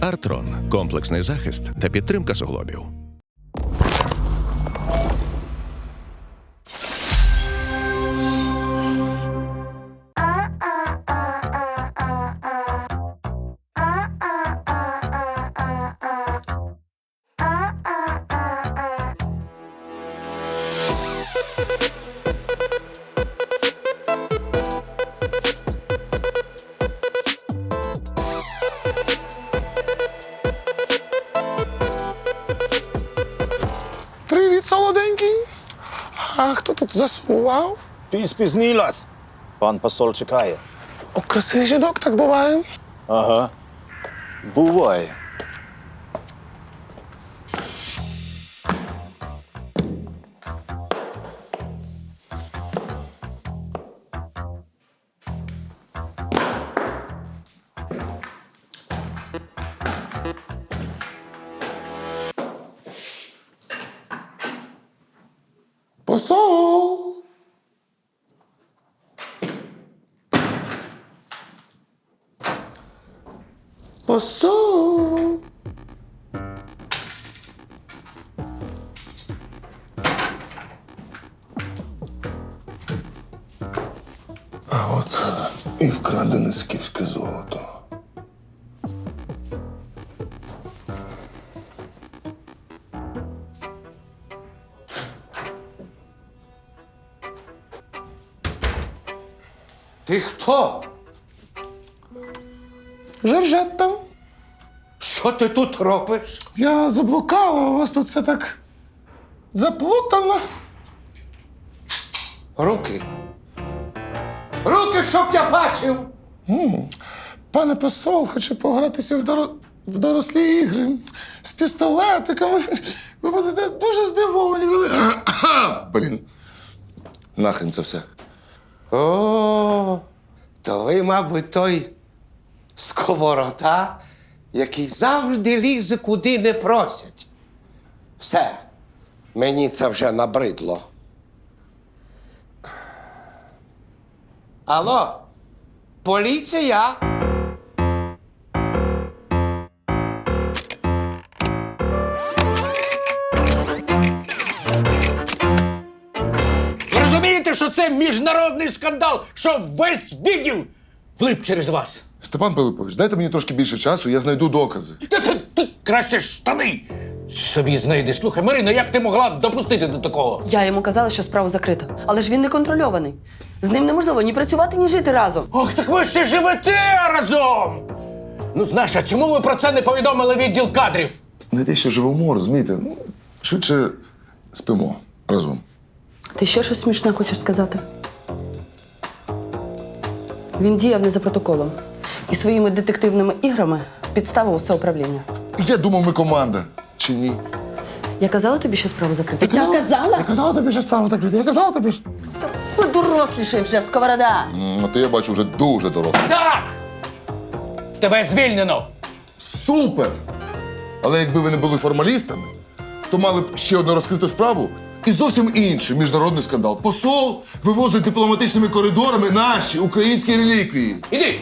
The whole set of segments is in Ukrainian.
Артрон комплексний захист та підтримка суглобів. Засумував? Ти спізнилась. Пан посол чекає. У красивих жінок так буває. Ага. Буває. Посол. А от і вкрадене скіфське золото. Ти хто? Жоржетта. Що ти тут робиш? Я заблукала, у вас тут все так заплутано. Руки. Руки, щоб я бачив. Пане посол хоче погратися в, доро... в дорослі ігри з пістолетиками. Ви будете дуже здивовані. Блін. Нахрен це все. О, то ви, мабуть, той сковорода, який завжди лізе, куди не просять. Все, мені це вже набридло. Алло, поліція? Розумієте, що це міжнародний скандал, що весь відділ влип через вас? Степан Пилипович, дайте мені трошки більше часу, я знайду докази. Та ти, ти краще штани собі знайди. Слухай, Марина, як ти могла допустити до такого? Я йому казала, що справа закрита, але ж він не контрольований. З ним неможливо ні працювати, ні жити разом. Ох, так ви ще живете разом! Ну, знаєш, а чому ви про це не повідомили відділ кадрів? Не те, що живемо, розумієте? Ну, швидше спимо разом. Ти ще щось смішне хочеш сказати? Він діяв не за протоколом і своїми детективними іграми підставив усе управління. Я думав, ми команда. Чи ні? Я казала тобі, що справа закрита? Я казала? Я казала тобі, що справа так Я казала тобі. що- Подорослішай вже, сковорода! М, А ти я бачу вже дуже дорослий. Так! Тебе звільнено! Супер! Але якби ви не були формалістами, то мали б ще одну розкриту справу і зовсім інший міжнародний скандал. Посол вивозить дипломатичними коридорами наші українські реліквії. Іди!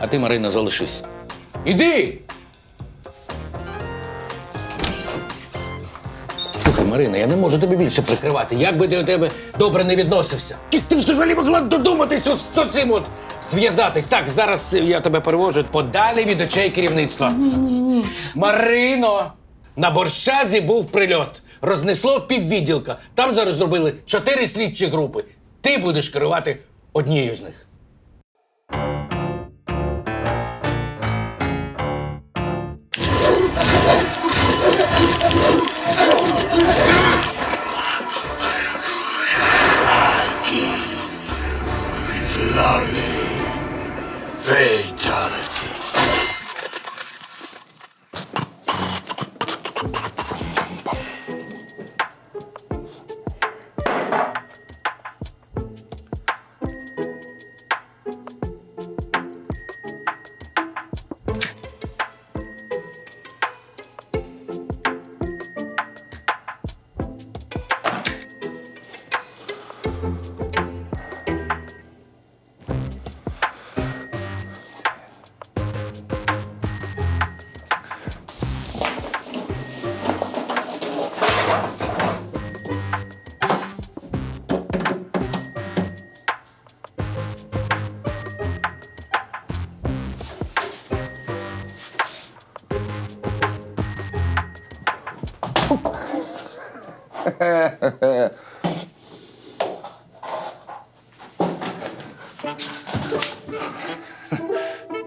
А ти, Марина, залишись. Іди! Слухай, Марина, я не можу тобі більше прикривати. Як би ти до тебе добре не відносився? Як ти взагалі могла додуматися з цим от зв'язатись? Так, зараз я тебе перевожу подалі від очей керівництва. Ні, ні, ні. Марино! На борщазі був прильот. Рознесло піввідділка. Там зараз зробили чотири слідчі групи. Ти будеш керувати однією з них. Slowly fade.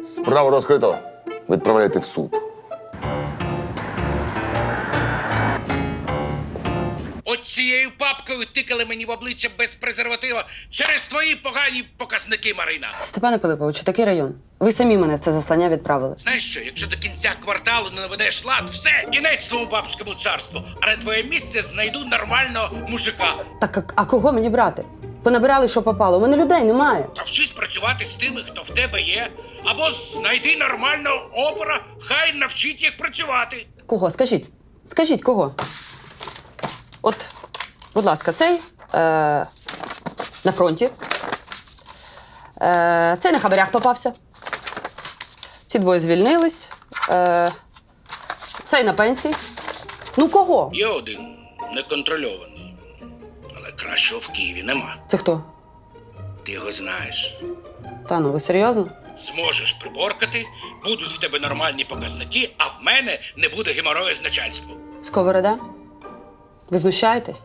Справу розкрито. Відправляйте в суд. Цією папкою тикали мені в обличчя без презерватива через твої погані показники, Марина. Степане Пилиповичу, такий район. Ви самі мене в це заслання відправили. Знаєш що, якщо до кінця кварталу не наведеш лад, все, кінець твому бабському царству. А на твоє місце знайду нормального мужика. Так а, а кого мені брати? Понабирали, що попало. У мене людей немає. Навчись працювати з тими, хто в тебе є. Або знайди нормального опера, хай навчить їх працювати. Кого? Скажіть. Скажіть, кого? От, будь ласка, цей е, на фронті. Е, цей на хабарях попався. Ці двоє звільнились. Е, цей на пенсії. Ну кого? Є один неконтрольований. Але кращого в Києві нема. Це хто? Ти його знаєш. Та ну, ви серйозно? Зможеш приборкати, будуть в тебе нормальні показники, а в мене не буде геморою з начальством. Сковорода? Ви знущаєтесь?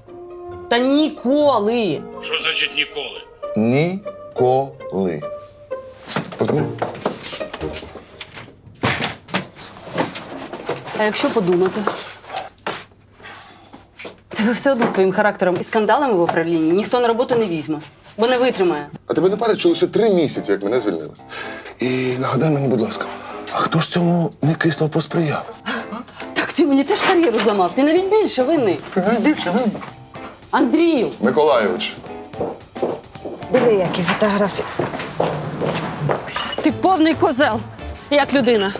Та ніколи! Що значить ніколи? Ніколи. Потримай. А якщо подумати? Тебе все одно з твоїм характером і скандалами в управлінні ніхто на роботу не візьме, бо не витримає. А тебе не парить, що лише три місяці, як мене звільнили. І нагадай мені, будь ласка, а хто ж цьому не кисло посприяв? Так ти мені теж кар'єру зламав. Ти навіть більше винний. Ти найбільше винен. Андрію, Миколайович. Диви, які фотографії. ти повний козел, як людина.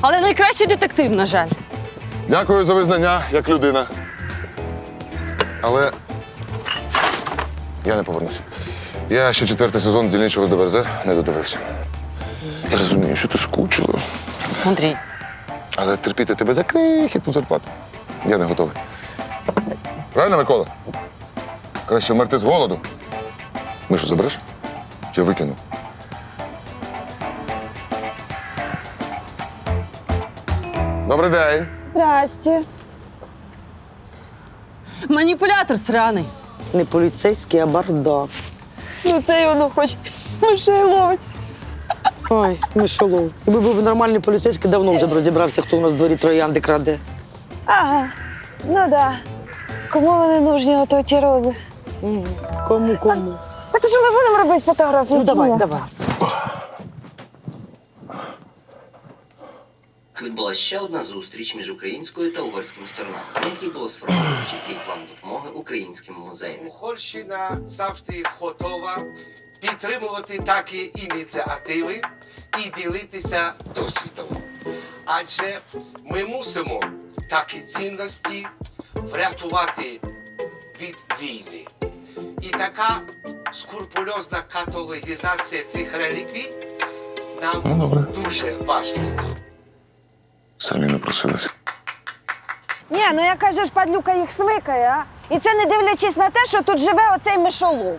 Але найкращий детектив, на жаль. Дякую за визнання як людина. Але я не повернуся. Я ще четвертий сезон дільничого з ДВРЗ не додивився. Я розумію, що ти скучила, Андрій, але терпіти тебе за крихітну зарплату. Я не готовий. Правильно, Микола? Краще вмерти з голоду. Мишу забереш? Я викину. Добрий день. Здрасте. маніпулятор сраний. Не поліцейський, а бардак. Ну це й воно хоч мишей ловить. Ой, мишолов. Якби був нормальний поліцейський, давно вже б розібрався, хто у нас в дворі троянди краде. Ага, ну да. Кому вони нужні, ото ті рози? Кому, кому? Так а що ми будемо робити фотографії? Ну чи давай, ні? давай. Відбулася ще одна зустріч між українською та угорськими сторонами, на якій було сформовано чіткий план допомоги українським музеям. Угорщина завжди готова підтримувати такі ініціативи і ділитися досвідом. Адже ми мусимо такі цінності врятувати від війни. І така скрупульозна каталогізація цих реліквій нам Ну, добре. дуже важлива. Самі не просилися. Ні, ну яка же ж падлюка їх смикає, а? І це не дивлячись на те, що тут живе оцей мишолов.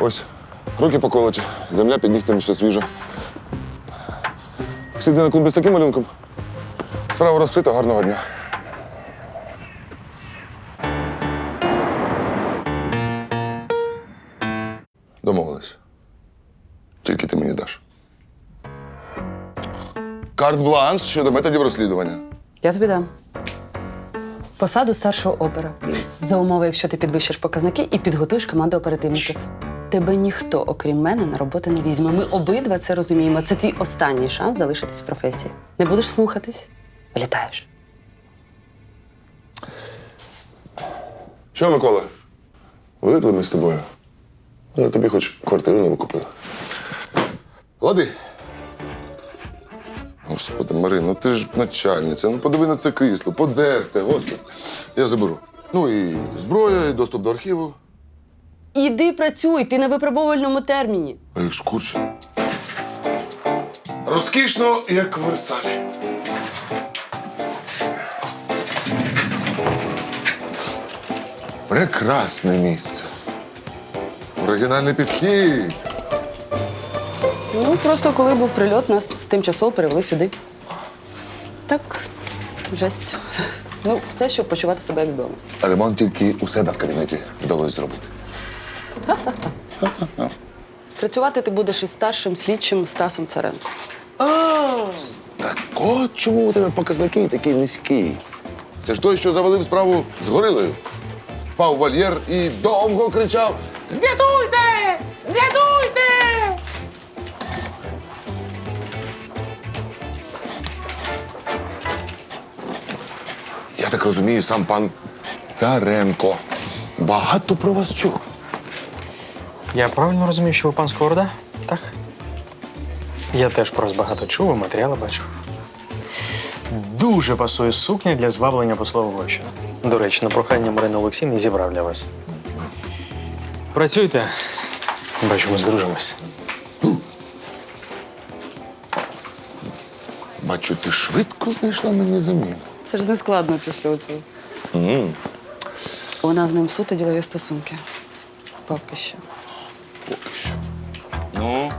Ось, руки поколоті, земля під нігтями ще свіжа. Сиди на клумбі з таким малюнком. Справа розкрита, гарного дня. Домовились. Тільки ти мені даш. Карт-бланш щодо методів розслідування. Я тобі дам. Посаду старшого опера. За умови, якщо ти підвищиш показники і підготуєш команду оперативників. Тебе ніхто, окрім мене, на роботу не візьме. Ми обидва це розуміємо. Це твій останній шанс залишитись в професії. Не будеш слухатись, вилітаєш. Що, Микола? Вилипли ми з тобою. Ну, тобі хоч квартиру не викупили. Лади. Господи, Марин, ну ти ж начальниця. Ну подиви на це крісло, подерте, господи. Я заберу. Ну і зброя, і доступ до архіву, Іди працюй, ти на випробовувальному терміні. а екскурсія. Розкішно, як в Версалі. Прекрасне місце. Оригінальний підхід. Ну, просто коли був прильот, нас тимчасово перевели сюди. Так, жесть. Ну, все, щоб почувати себе як вдома. Ремонт тільки у себе в кабінеті вдалося зробити. Працювати ти будеш із старшим слідчим Стасом Царенко. Так от чому у тебе показники такі низькі? Це ж той, що завалив справу з горилою. Впав вольєр і довго кричав: Рятуйте! Рятуйте! Я так розумію, сам пан Царенко багато про вас чув. Я правильно розумію, що ви пан Сковорода? Так? Я теж про вас багато чув, і матеріали бачив. Дуже пасує сукня для зваблення послового гоща. До речі, на прохання Марини Олексійни зібрав для вас. Працюйте. Бачу, ми здружимось. Бачу, ти швидко знайшла мені заміну. Це ж не складно після цього. Вона з ним суто ділові стосунки. Поки що. Ну,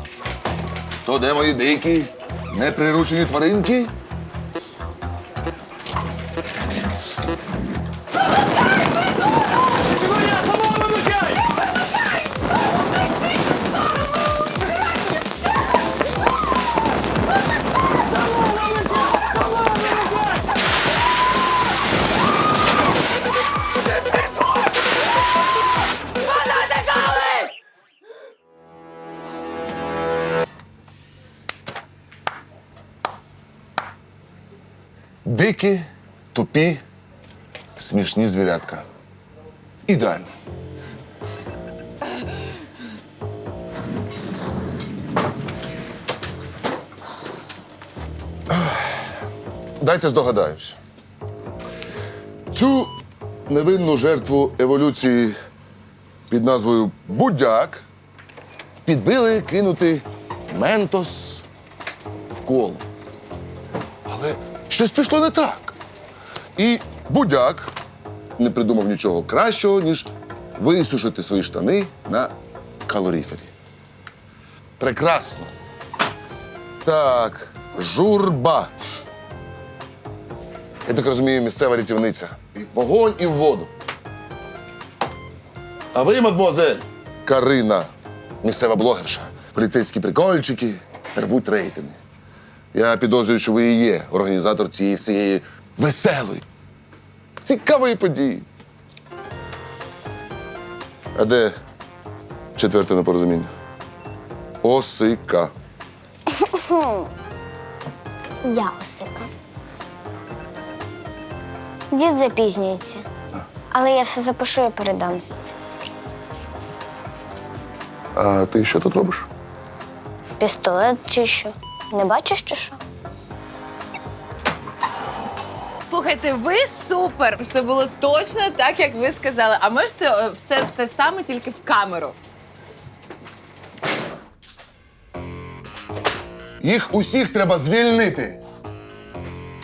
то де мої дикі, неприручені тваринки? Смішні звірятка. Ідеально. Дайте здогадаюсь. Цю невинну жертву еволюції під назвою Будяк підбили кинути ментос в коло. Але щось пішло не так. І будяк не придумав нічого кращого, ніж висушити свої штани на калоріфері. Прекрасно. Так, журба. Я так розумію, місцева рятівниця. Вогонь і в воду. А ви, мадмуазель, Карина, місцева блогерша. Поліцейські прикольчики рвуть рейтинги. Я підозрюю, що ви і є організатор цієї всієї веселої, цікавої події. А де четверте непорозуміння? Осика. Я осика. Дід запізнюється. Але я все запишу і передам. А ти що тут робиш? Пістолет чи що? Не бачиш чи що? Слухайте, ви супер! Все було точно так, як ви сказали. А можете е, все те саме тільки в камеру? Їх усіх треба звільнити.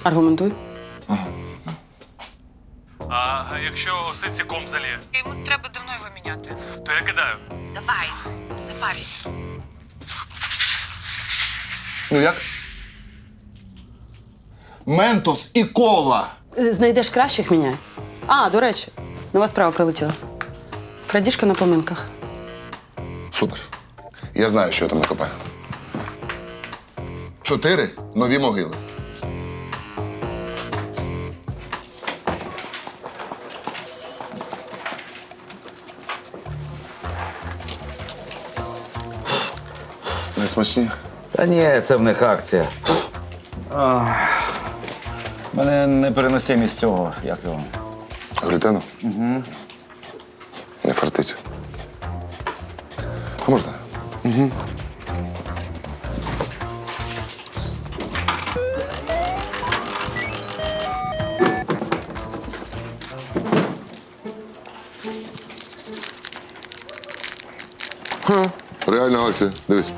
Аргументуй. А якщо осиці ком заліє, Йому треба давно його міняти. то я кидаю. Давай, не парся. Ну як? Ментос і кола. Е, Знайдеш кращих міняй. А, до речі, нова справа прилетіла. Крадіжка на поминках. Супер. Я знаю, що я там накопаю. Чотири нові могили. Не смачні? Та ні, це в них акція. Мене непереносимість цього, як його. Глютену? Угу. Не фартить. А можна? Угу. Ха, реальна акція. Дивись.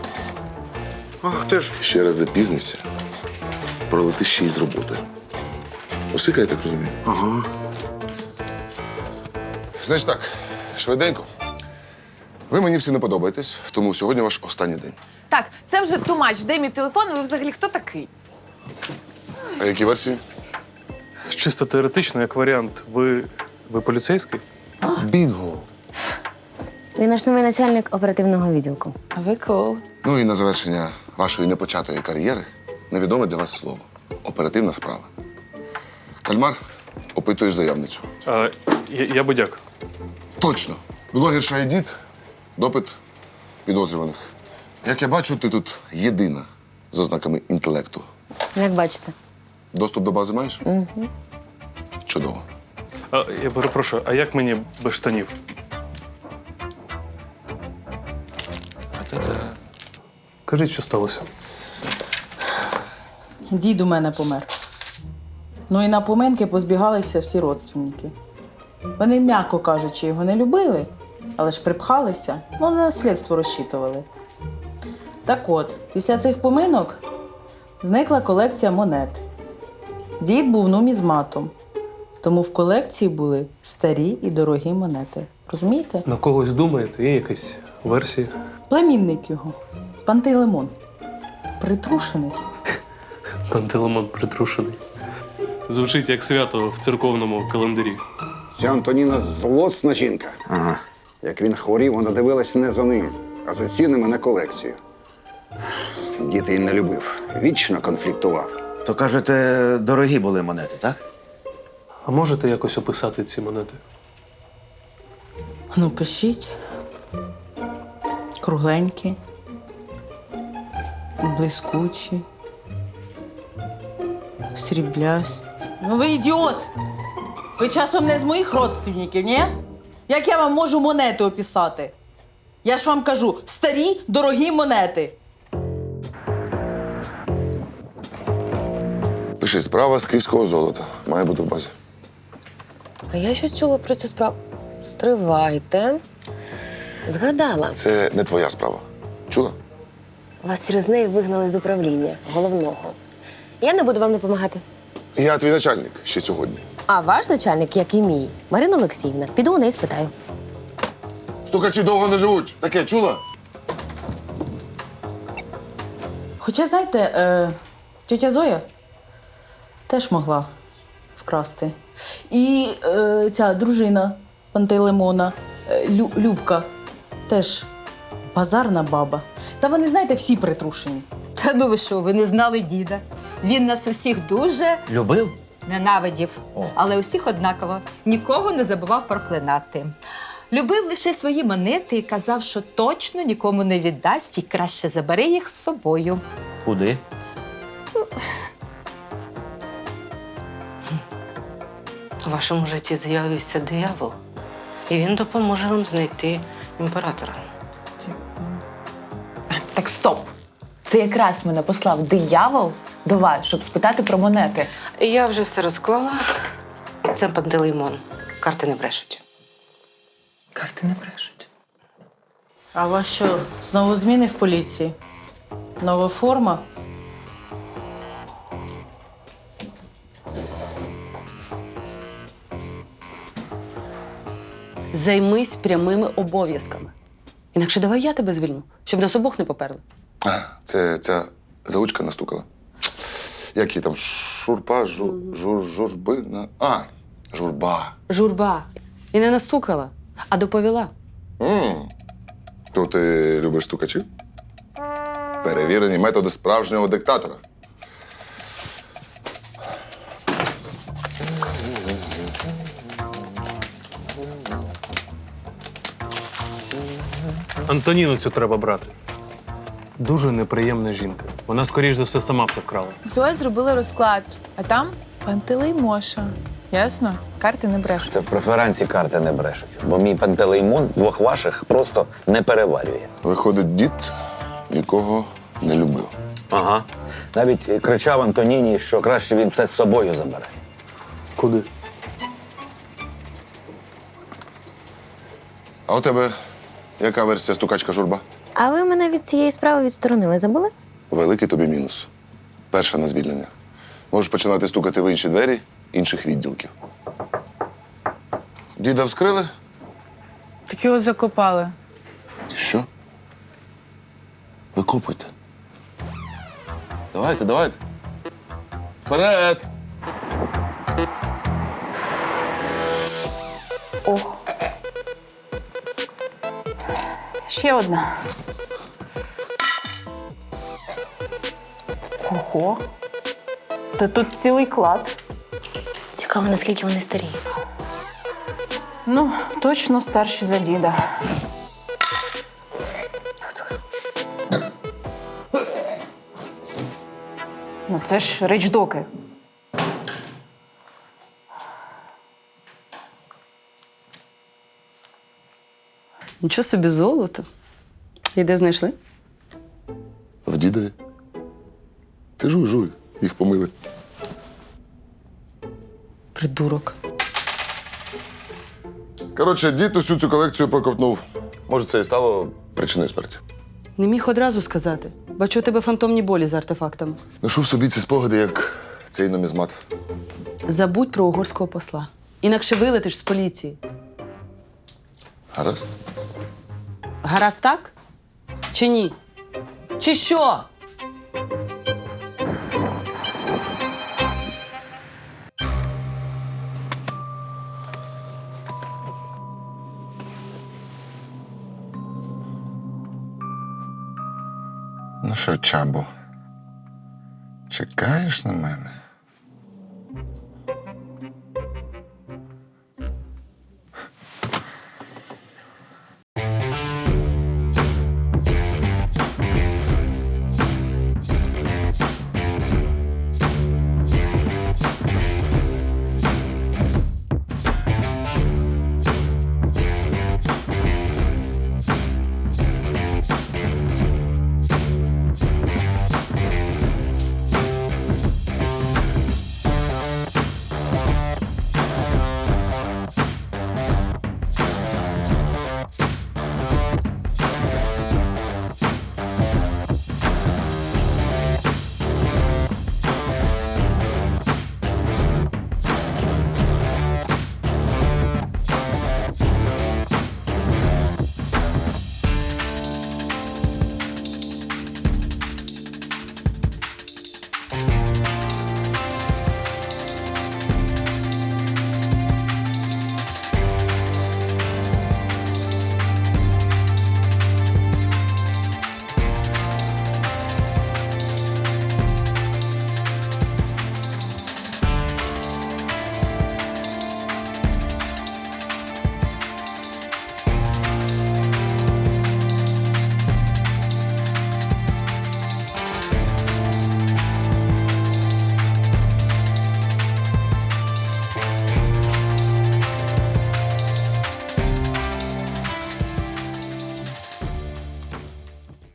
Ах ти ж. Ще раз запізнися. Пролети ще й з роботою. Осика, я так розумію. Ага. Значить так, швиденько. Ви мені всі не подобаєтесь, тому сьогодні ваш останній день. Так, це вже тумач. Де мій телефон? Ви взагалі хто такий? А які версії? Чисто теоретично, як варіант, ви, ви поліцейський? Бінго. Він наш новий начальник оперативного відділку. Ви кул. Ну і на завершення вашої непочатої кар'єри невідоме для вас слово. Оперативна справа. Кальмар, опитуєш заявницю. А, я, я будяк. Точно. Блогерша Едіт, допит підозрюваних. Як я бачу, ти тут єдина з ознаками інтелекту. Як бачите. Доступ до бази маєш? Угу. Чудово. А, я перепрошую, а як мені без штанів? Кажіть, що сталося? Дід у мене помер. Ну і на поминки позбігалися всі родственники. Вони, м'яко кажучи, його не любили, але ж припхалися, ну, на наслідство розчитували. Так от, після цих поминок зникла колекція монет. Дід був нумізматом, тому в колекції були старі і дорогі монети. Розумієте? На когось думаєте? Є якась версія? Племінник його, Пантелеймон. Притрушений. Пантелеймон притрушений. Звучить як свято в церковному календарі. Ця Антоніна злосна жінка. Ага. Як він хворів, вона дивилась не за ним, а за цінами на колекцію. Дід її не любив, вічно конфліктував. То кажете, дорогі були монети, так? А можете якось описати ці монети? Ну, пишіть. Кругленькі. Блискучі. Сріблясті. Ну ви ідіот! Ви часом не з моїх родственників, ні? Як я вам можу монети описати? Я ж вам кажу, старі дорогі монети. Пиши, справа з київського золота. Має бути в базі. А я щось чула про цю справу. Стривайте. Згадала. Це не твоя справа. Чула? Вас через неї вигнали з управління головного. Я не буду вам допомагати. Я твій начальник ще сьогодні. А ваш начальник, як і мій, Марина Олексіївна, піду у неї спитаю. Стукачі довго не живуть. Таке чула? Хоча, знаєте, е, тетя Зоя теж могла вкрасти. І е, ця дружина Пантелеймона, е, Лю, Любка, теж базарна баба. Та вони, знаєте, всі притрушені. Та ну ви що, ви не знали діда? Він нас усіх дуже Любив? ненавидів, але усіх однаково. Нікого не забував проклинати. Любив лише свої монети і казав, що точно нікому не віддасть і краще забере їх з собою. Куди? У вашому житті з'явився диявол, і він допоможе вам знайти імператора. Так, стоп. Це якраз мене послав диявол до вас, щоб спитати про монети. Я вже все розклала. Це Пантелеймон. Карти не брешуть. Карти не брешуть. А у вас що, знову зміни в поліції? Нова форма? Займись прямими обов'язками. Інакше давай я тебе звільню, щоб нас обох не поперли. А, це ця заучка настукала. Як її там? Шурпа, жур, жур, журбина. А, журба. Журба. І не настукала, а доповіла. м То ти любиш стукачів? Перевірені методи справжнього диктатора. Антоніну цю треба брати. Дуже неприємна жінка. Вона, скоріш за все, сама все вкрала. Зоя зробила розклад, а там Пантелеймоша. Ясно? Карти не брешуть. Це в преферансі карти не брешуть. Бо мій пантелеймон двох ваших просто не переварює. Виходить, дід нікого не любив. Ага. Навіть кричав Антоніні, що краще він все з собою забере. Куди? А у тебе яка версія стукачка журба? А ви мене від цієї справи відсторонили, забули? Великий тобі мінус. Перша на звільнення. Можеш починати стукати в інші двері інших відділків. Діда вскрили? Так його закопали. Що? Викопуйте. Давайте, давайте. Вперед! О. Ще одна. Ого. Та тут цілий клад. Цікаво, наскільки вони старі. Ну, точно старші за діда. Ну, це ж речдоки. Нічого собі золото. І де знайшли? В дідові. Ти жуй, жуй, їх помили. Придурок. Коротше, дід усю цю колекцію проковтнув. Може, це і стало причиною смерті. Не міг одразу сказати. Бачу у тебе фантомні болі з артефактом. Ношу в собі ці спогади, як цей нумізмат. Забудь про угорського посла. Інакше вилетиш з поліції. Гаразд. Гаразд так? Чи ні? Чи що? Ну що, чабо, чекаєш на мене?